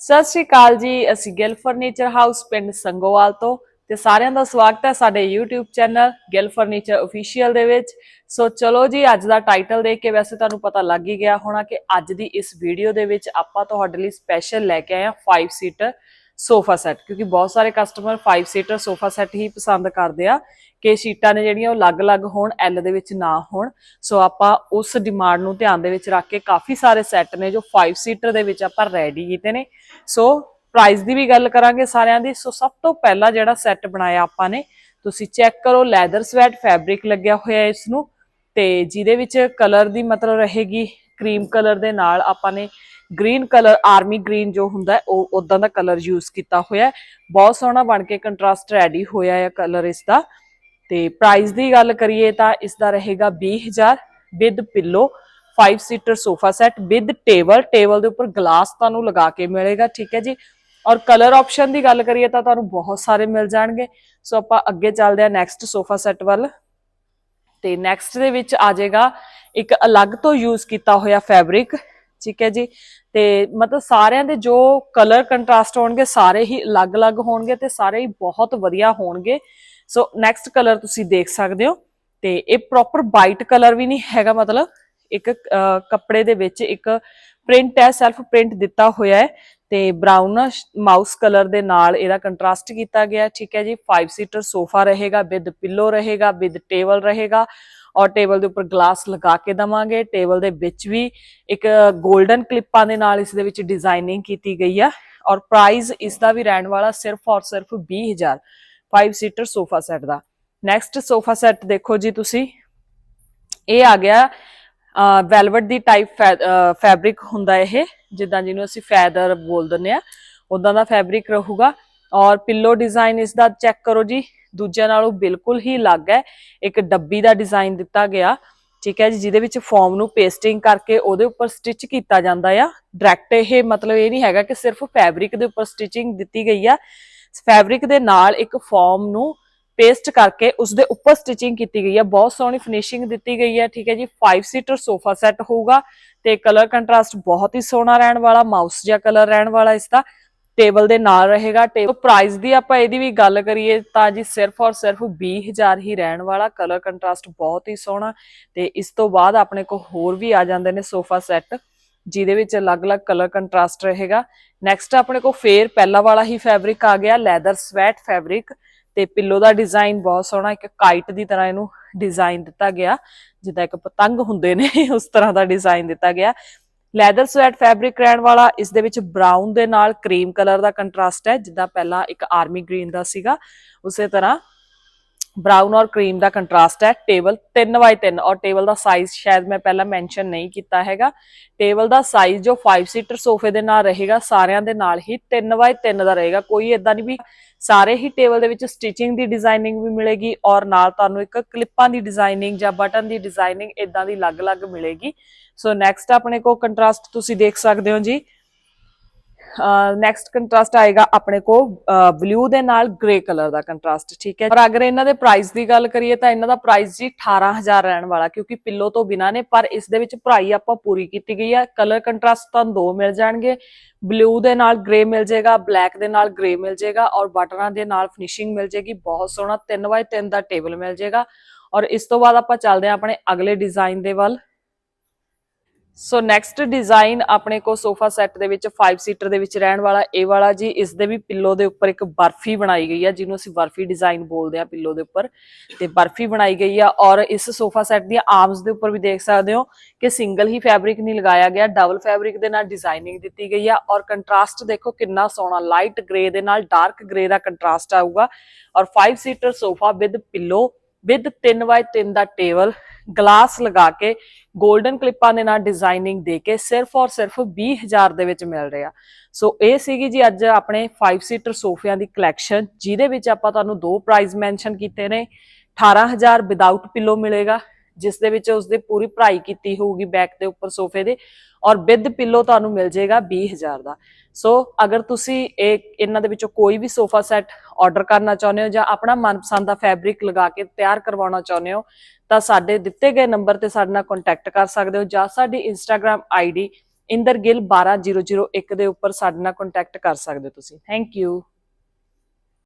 ਸਤਿ ਸ਼੍ਰੀ ਅਕਾਲ ਜੀ, ਅਸੀਂ ਗਿੱਲ ਫਰਨੀਚਰ ਹਾਊਸ ਪਿੰਡ ਸੰਗੋਵਾਲ ਤੋਂ ਤੇ ਸਾਰਿਆਂ ਦਾ ਸਵਾਗਤ ਹੈ ਸਾਡੇ YouTube channel Gill furniture official ਦੇ ਵਿੱਚ। ਸੋ ਚਲੋ ਜੀ, ਅੱਜ ਦਾ ਟਾਈਟਲ ਦੇਖ ਕੇ ਵੈਸੇ ਤੁਹਾਨੂੰ ਪਤਾ ਲੱਗ ਹੀ ਗਿਆ ਹੋਣਾ ਕਿ ਅੱਜ ਦੀ ਇਸ ਵੀਡੀਓ ਦੇ ਵਿੱਚ ਆਪਾਂ ਤੁਹਾਡੇ ਲਈ ਸਪੈਸ਼ਲ ਲੈ ਕੇ ਆਏ ਹਾਂ 5 ਸੀਟਰ ਸੋਫਾ ਸੈੱਟ, ਕਿਉਂਕਿ ਬਹੁਤ ਸਾਰੇ ਕਸਟਮਰ 5 ਸੀਟਰ ਸੋਫਾ ਸੈੱਟ ਹੀ ਪਸੰਦ ਕਰਦੇ ਆ। ਕਿ ਸੀਟਾਂ ਨੇ ਜਿਹੜੀਆਂ ਉਹ ਅਲੱਗ-ਅਲੱਗ ਹੋਣ ਐਲ ਦੇ ਵਿੱਚ ਨਾ ਹੋਣ। ਸੋ ਆਪਾਂ ਉਸ ਡਿਮਾਂਡ ਨੂੰ ਧਿਆਨ ਦੇ ਵਿੱਚ ਰੱਖ ਕੇ ਕਾਫੀ ਸਾਰੇ ਸੈੱਟ ਨੇ ਜੋ 5 ਸੀਟਰ ਦੇ ਵਿੱਚ ਆਪਾਂ ਰੈਡੀ ਕੀਤੇ ਨੇ। ਸੋ ਪ੍ਰਾਈਸ ਦੀ ਵੀ ਗੱਲ ਕਰਾਂਗੇ ਸਾਰਿਆਂ ਦੀ। ਸੋ ਸਭ ਤੋਂ ਪਹਿਲਾਂ ਜਿਹੜਾ ਸੈੱਟ ਬਣਾਇਆ ਆਪਾਂ ਨੇ, ਤੁਸੀਂ ਚੈੱਕ ਕਰੋ ਲੈਦਰ ਸਵੈਟ ਫੈਬਰਿਕ ਲੱਗਿਆ ਹੋਇਆ ਹੈ ਇਸ ਨੂੰ। ਤੇ ਜਿਹਦੇ ਵਿੱਚ ਕਲਰ ਦੀ ਮਤਲਬ ਰਹੇਗੀ ਕਰੀਮ ਕਲਰ ਦੇ ਨਾਲ ਆਪਾਂ ਨੇ ਗ੍ਰੀਨ ਕਲਰ, ਆਰਮੀ ਗ੍ਰੀਨ ਜੋ ਹੁੰਦਾ ਉਹ ਉਦਾਂ ਦਾ ਕਲਰ ਯੂਜ਼ ਕੀਤਾ ਹੋਇਆ ਬਹੁਤ ਸੋਹਣਾ ਬਣ ਕੇ ਕੰਟਰਾਸਟ ਰੈਡੀ ਹੋਇਆ ਹੈ ਕਲਰ ਇਸ ਦਾ। ਤੇ ਪ੍ਰਾਈਸ ਦੀ ਗੱਲ ਕਰੀਏ ਤਾਂ ਇਸ ਦਾ ਰਹੇਗਾ 20000 with pillow 5 seater sofa set with table table ਦੇ ਉੱਪਰ ਗਲਾਸ ਤੁਹਾਨੂੰ ਲਗਾ ਕੇ ਮਿਲੇਗਾ, ਠੀਕ ਹੈ ਜੀ। ਔਰ ਕਲਰ ਆਪਸ਼ਨ ਦੀ ਗੱਲ ਕਰੀਏ ਤਾਂ ਤੁਹਾਨੂੰ ਬਹੁਤ ਸਾਰੇ ਮਿਲ ਜਾਣਗੇ। ਸੋ ਆਪਾਂ ਅੱਗੇ ਚੱਲਦੇ ਹਾਂ ਨੈਕਸਟ ਸੋਫਾ ਸੈੱਟ ਵੱਲ। ਤੇ ਨੈਕਸਟ ਦੇ ਵਿੱਚ ਆ ਜਾਏਗਾ ਇੱਕ ਅਲੱਗ ਤੋਂ ਯੂਜ਼ ਕੀਤਾ ਹੋਇਆ ਫੈਬਰਿਕ ਠੀਕ ਹੈ ਜੀ? ਤੇ ਮਤਲਬ ਸਾਰਿਆਂ ਦੇ ਜੋ ਕਲਰ ਕੰਟਰਾਸਟ ਹੋਣਗੇ, ਸਾਰੇ ਹੀ ਅਲੱਗ-ਅਲੱਗ ਹੋਣਗੇ ਤੇ ਸਾਰੇ ਹੀ ਬਹੁਤ ਵਧੀਆ ਹੋਣਗੇ। ਸੋ ਨੈਕਸਟ ਕਲਰ ਤੁਸੀਂ ਦੇਖ ਸਕਦੇ ਹੋ ਤੇ ਇਹ ਪ੍ਰੋਪਰ ਵਾਈਟ ਕਲਰ ਵੀ ਨਹੀਂ ਹੈਗਾ ਮਤਲਬ। ਇੱਕ ਕੱਪੜੇ ਦੇ ਵਿੱਚ ਇੱਕ ਪ੍ਰਿੰਟ ਹੈ ਸੈਲਫ ਪ੍ਰਿੰਟ ਦਿੱਤਾ ਹੋਇਆ ਹੈ ਤੇ ਬ੍ਰਾਊਨ ਮਾਊਸ ਕਲਰ ਦੇ ਨਾਲ ਇਹਦਾ ਕੰਟਰਾਸਟ ਕੀਤਾ ਗਿਆ, ਠੀਕ ਹੈ ਜੀ? 5 ਸੀਟਰ ਸੋਫਾ ਰਹੇਗਾ ਵਿਦ ਪਿੱਲੋ ਰਹੇਗਾ ਵਿਦ ਟੇਬਲ ਰਹੇਗਾ। ਔਰ ਟੇਬਲ ਦੇ ਉੱਪਰ ਗਲਾਸ ਲਗਾ ਕੇ ਦਵਾਂਗੇ। ਟੇਬਲ ਦੇ ਵਿੱਚ ਵੀ ਇੱਕ 골ਡਨ ਕਲਿੱਪਾਂ ਦੇ ਨਾਲ ਇਸ ਦੇ ਵਿੱਚ ਡਿਜ਼ਾਈਨਿੰਗ ਕੀਤੀ ਗਈ ਆ। ਔਰ ਪ੍ਰਾਈਸ ਇਸ ਦਾ ਵੀ ਰਹਿਣ ਵਾਲਾ ਸਿਰਫ ਔਰ ਸਿਰਫ 20000 5 ਸੀਟਰ ਸੋਫਾ ਸੈੱਟ ਦਾ। ਨੈਕਸਟ ਸੋਫਾ ਸੈੱਟ ਦੇਖੋ ਜੀ ਤੁਸੀਂ। ਇਹ ਆ ਗਿਆ ਵੈਲਵਟ ਦੀ ਟਾਈਪ ਫੈਬਰਿਕ ਹੁੰਦਾ ਇਹ। ਜਿੱਦਾਂ ਜਿਹਨੂੰ ਅਸੀਂ ਫੈਦਰ ਬੋਲ ਦਿੰਦੇ ਆ ਉਦਾਂ ਦਾ ਫੈਬਰਿਕ ਰਹੂਗਾ। ਔਰ ਪਿੱਲੋ ਡਿਜ਼ਾਈਨ ਇਸ ਦਾ ਚੈੱਕ ਕਰੋ ਜੀ। ਦੂਜਿਆਂ ਨਾਲੋਂ ਬਿਲਕੁਲ ਹੀ ਅਲੱਗ ਹੈ। ਇੱਕ ਡੱਬੀ ਦਾ ਡਿਜ਼ਾਈਨ ਦਿੱਤਾ ਗਿਆ। ਠੀਕ ਹੈ ਜੀ, ਜਿਹਦੇ ਵਿੱਚ ਫੋਮ ਨੂੰ ਪੇਸਟਿੰਗ ਕਰਕੇ ਉਹਦੇ ਉੱਪਰ ਸਟਿਚ ਕੀਤਾ ਜਾਂਦਾ ਆ। ਡਾਇਰੈਕਟ ਇਹ ਮਤਲਬ ਇਹ ਨਹੀਂ ਹੈਗਾ ਕਿ ਸਿਰਫ ਫੈਬਰਿਕ ਦੇ ਉੱਪਰ ਸਟਿਚਿੰਗ ਦਿੱਤੀ ਗਈ ਆ। ਫੈਬਰਿਕ ਦੇ ਨਾਲ ਇੱਕ ਫੋਮ ਨੂੰ ਪੇਸਟ ਕਰਕੇ ਉਸ ਦੇ ਉੱਪਰ ਸਟਿਚਿੰਗ ਕੀਤੀ ਗਈ ਹੈ ਬਹੁਤ ਸੋਹਣੀ ਫਿਨਿਸ਼ਿੰਗ ਦਿੱਤੀ ਗਈ ਹੈ ਠੀਕ ਹੈ ਜੀ 5 ਸੀਟਰ ਸੋਫਾ ਸੈੱਟ ਹੋਊਗਾ ਤੇ ਕਲਰ ਕੰਟਰਾਸਟ ਬਹੁਤ ਹੀ ਸੋਹਣਾ ਰਹਿਣ ਵਾਲਾ ਮਾਊਸ ਜਿਹਾ ਕਲਰ ਰਹਿਣ ਵਾਲਾ ਇਸ ਦਾ ਟੇਬਲ ਦੇ ਨਾਲ ਰਹੇਗਾ। ਟੇਬਲ ਪ੍ਰਾਈਸ ਦੀ ਆਪਾਂ ਇਹਦੀ ਵੀ ਗੱਲ ਕਰੀਏ ਤਾਂ ਜੀ ਸਿਰਫ ਔਰ ਸਿਰਫ 20000 ਹੀ ਰਹਿਣ ਵਾਲਾ। ਕਲਰ ਕੰਟਰਾਸਟ ਬਹੁਤ ਹੀ ਸੋਹਣਾ। ਤੇ ਇਸ ਤੋਂ ਬਾਅਦ ਆਪਣੇ ਕੋਲ ਹੋਰ ਵੀ ਆ ਜਾਂਦੇ ਨੇ ਸੋਫਾ ਸੈੱਟ ਜਿਹਦੇ ਵਿੱਚ ਅਲੱਗ-ਅਲੱਗ ਕਲਰ ਕੰਟਰਾਸਟ ਰਹੇਗਾ। ਨੈਕਸਟ ਆਪਣੇ ਕੋਲ ਫੇਰ ਪਹਿਲਾ ਵਾਲਾ ਹੀ ਫੈਬਰਿਕ ਆ ਗਿਆ ਲੈਦਰ ਸਵੈਟ ਫੈਬਰਿਕ ਤੇ ਪਿੱਲੋ ਦਾ ਡਿਜ਼ਾਈਨ ਬਹੁਤ ਸੋਹਣਾ। ਇੱਕ ਕਾਈਟ ਦੀ ਤਰ੍ਹਾਂ ਇਹਨੂੰ ਡਿਜ਼ਾਈਨ ਦਿੱਤਾ ਗਿਆ। ਜਿੱਦਾਂ ਇੱਕ ਪਤੰਗ ਹੁੰਦੇ ਨੇ, ਉਸ ਤਰ੍ਹਾਂ ਦਾ ਡਿਜ਼ਾਈਨ ਦਿੱਤਾ ਗਿਆ। ਲੈਦਰ ਸਵੈਟ ਫੈਬਰਿਕ ਰਹਿਣ ਵਾਲਾ, ਇਸ ਦੇ ਵਿੱਚ ਬਰਾਊਨ ਦੇ ਨਾਲ ਕਰੀਮ ਕਲਰ ਦਾ ਕੰਟਰਾਸਟ ਹੈ, ਜਿੱਦਾਂ ਪਹਿਲਾਂ ਇੱਕ ਆਰਮੀ ਗ੍ਰੀਨ ਦਾ ਸੀਗਾ, ਉਸੇ ਤਰ੍ਹਾਂ ਬਰਾਊਨ ਔਰ ਕਰੀਮ ਦਾ ਕੰਟਰਾਸਟ ਹੈ। ਟੇਬਲ 3x3 ਔਰ ਟੇਬਲ ਦਾ ਸਾਈਜ਼ ਸ਼ਾਇਦ ਮੈਂ ਪਹਿਲਾਂ ਮੈਂਸ਼ਨ ਨਹੀਂ ਕੀਤਾ ਹੈਗਾ। ਟੇਬਲ ਦਾ ਸਾਈਜ਼ ਜੋ 5 ਸੀਟਰ ਸੋਫੇ ਦੇ ਨਾਲ ਰਹੇਗਾ, ਸਾਰਿਆਂ ਦੇ ਨਾਲ ਹੀ 3x3 ਦਾ ਰਹੇਗਾ। ਕੋਈ ਇਦਾਂ ਨਹੀਂ ਵੀ ਸਾਰੇ ਹੀ ਟੇਬਲ ਦੇ ਵਿੱਚ ਸਟਿਚਿੰਗ ਦੀ ਡਿਜ਼ਾਈਨਿੰਗ ਵੀ ਮਿਲੇਗੀ ਔਰ ਨਾਲ ਤੁਹਾਨੂੰ ਇੱਕ ਕਲਿੱਪਾਂ ਦੀ ਡਿਜ਼ਾਈਨਿੰਗ ਜਾਂ ਬਟਨ ਦੀ ਡਿਜ਼ਾਈਨਿੰਗ ਇਦਾਂ ਦੀ ਅਲੱਗ-ਅਲੱਗ ਮਿਲੇਗੀ। ਸੋ ਨੈਕਸਟ ਆਪਣੇ ਕੋਲ ਕੰਟਰਾਸਟ ਤੁਸੀਂ ਦੇਖ ਸਕਦੇ ਹੋ ਜੀ। ਨੈਕਸਟ ਕੰਟਰਾਸਟ ਆਏਗਾ ਆਪਣੇ ਕੋ ਬਲੂ ਦੇ ਨਾਲ ਗ੍ਰੇ ਕਲਰ ਦਾ ਕੰਟਰਾਸਟ ਠੀਕ ਹੈ ਪਰ ਅਗਰ ਇਹਨਾਂ ਦੇ ਪ੍ਰਾਈਸ ਦੀ ਗੱਲ ਕਰੀਏ ਤਾਂ ਇਹਨਾਂ ਦਾ ਪ੍ਰਾਈਸ ਜੀ 18000 ਰਹਿਣ ਵਾਲਾ, ਕਿਉਂਕਿ ਪਿੱਲੋ ਤੋਂ ਬਿਨਾ ਨੇ, ਪਰ ਇਸ ਦੇ ਵਿੱਚ ਭਰਾਈ ਆਪਾਂ ਪੂਰੀ ਕੀਤੀ ਗਈ ਹੈ। ਕਲਰ ਕੰਟਰਾਸਟ ਤੁਹਾਨੂੰ ਦੋ ਮਿਲ ਜਾਣਗੇ। ਬਲੂ ਦੇ ਨਾਲ ਗ੍ਰੇ ਮਿਲ ਜਾਏਗਾ ਬਲੈਕ ਦੇ ਨਾਲ ਗ੍ਰੇ ਮਿਲ ਜਾਏਗਾ ਔਰ ਬਟਨਾਂ ਦੇ ਨਾਲ ਫਿਨਿਸ਼ਿੰਗ ਮਿਲ ਜਾਏਗੀ। ਬਹੁਤ ਸੋਹਣਾ 3x3 ਦਾ ਟੇਬਲ ਮਿਲ ਜਾਏਗਾ। ਔਰ ਇਸ ਤੋਂ ਬਾਅਦ ਆਪਾਂ ਚੱਲਦੇ ਹਾਂ ਆਪਣੇ ਅਗਲੇ ਡਿਜ਼ਾਈਨ ਦੇ ਵੱਲ। ਸੋ ਨੈਕਸਟ ਡਿਜ਼ਾਈਨ ਆਪਣੇ ਕੋ ਸੋਫਾ ਸੈੱਟ ਦੇ ਵਿੱਚ 5 ਸੀਟਰ ਦੇ ਵਿੱਚ ਰਹਿਣ ਵਾਲਾ, ਇਹ ਵਾਲਾ ਜੀ, ਇਸ ਦੇ ਵੀ ਪਿੱਲੋ ਦੇ ਉੱਪਰ ਇੱਕ ਬਰਫੀ ਬਣਾਈ ਗਈ ਆ, ਜਿਹਨੂੰ ਅਸੀਂ ਬਰਫੀ ਡਿਜ਼ਾਈਨ ਬੋਲਦੇ ਆ ਪਿੱਲੋ ਦੇ ਉੱਪਰ। ਤੇ ਬਰਫੀ ਬਣਾਈ ਗਈ ਆ ਔਰ ਇਸ ਸੋਫਾ ਸੈੱਟ ਦੀਆਂ ਆਰਮਸ ਦੇ ਉੱਪਰ ਵੀ ਦੇਖ ਸਕਦੇ ਹੋ ਕਿ ਸਿੰਗਲ ਹੀ ਫੈਬਰਿਕ ਨਹੀਂ ਲਗਾਇਆ ਗਿਆ ਡਬਲ ਫੈਬਰਿਕ ਦੇ ਨਾਲ ਡਿਜ਼ਾਈਨਿੰਗ ਦਿੱਤੀ ਗਈ ਆ ਔਰ ਕੰਟਰਾਸਟ ਦੇਖੋ ਕਿੰਨਾ ਸੋਹਣਾ ਲਾਈਟ ਗ੍ਰੇ ਦੇ ਨਾਲ ਡਾਰਕ ਗ੍ਰੇ ਦਾ ਕੰਟਰਾਸਟ ਆਊਗਾ। ਔਰ 5 seater sofa with pillow with 3x3 ਦਾ ਟੇਬਲ ਗਲਾਸ ਲਗਾ ਕੇ 골ਡਨ ਕਲਿੱਪਾਂ ਦੇ ਨਾਲ ਡਿਜ਼ਾਈਨਿੰਗ ਦੇ ਕੇ ਸਿਰਫ ਔਰ ਸਿਰਫ 20000 ਦੇ ਵਿੱਚ ਮਿਲ ਰਿਹਾ। ਸੋ ਇਹ ਸੀਗੀ ਜੀ ਅੱਜ ਆਪਣੇ 5 ਸੀਟਰ ਸੋਫਿਆਂ ਦੀ ਕਲੈਕਸ਼ਨ ਜਿਹਦੇ ਵਿੱਚ ਆਪਾਂ ਤੁਹਾਨੂੰ ਦੋ ਪ੍ਰਾਈਸ ਮੈਂਸ਼ਨ ਕੀਤੇ ਨੇ। 18000 ਵਿਦਆਊਟ ਪਿੱਲੋ ਮਿਲੇਗਾ। ਜਿਸ ਦੇ ਵਿੱਚ ਉਸਦੇ ਪੂਰੀ ਭਰਾਈ ਕੀਤੀ ਹੋਊਗੀ ਬੈਕ ਦੇ ਉੱਪਰ ਸੋਫੇ ਦੇ ਔਰ ਵਿਦ ਪਿੱਲੋ ਤੁਹਾਨੂੰ ਮਿਲ ਜਾਏਗਾ 20000 ਦਾ। ਸੋ ਅਗਰ ਤੁਸੀਂ ਇਹ ਇਹਨਾਂ ਦੇ ਵਿੱਚੋਂ ਕੋਈ ਵੀ ਸੋਫਾ ਸੈੱਟ ਆਰਡਰ ਕਰਨਾ ਚਾਹੁੰਦੇ ਹੋ ਜਾਂ ਆਪਣਾ ਮਨਪਸੰਦ ਦਾ ਫੈਬਰਿਕ ਲਗਾ ਕੇ ਤਿਆਰ ਕਰਵਾਉਣਾ ਚਾਹੁੰਦੇ ਹੋ, ਤਾਂ ਸਾਡੇ ਦਿੱਤੇ ਗਏ ਨੰਬਰ ਤੇ ਸਾਡੇ ਨਾਲ ਕੰਟੈਕਟ ਕਰ ਸਕਦੇ ਹੋ ਜਾਂ ਸਾਡੀ ਇੰਸਟਾਗ੍ਰam ਆਈਡੀ ਇੰਦਰ ਗਿੱਲ 12001 ਦੇ ਉੱਪਰ ਸਾਡੇ ਨਾਲ ਕੰਟੈਕਟ ਕਰ ਸਕਦੇ ਹੋ ਤੁਸੀਂ। Thank you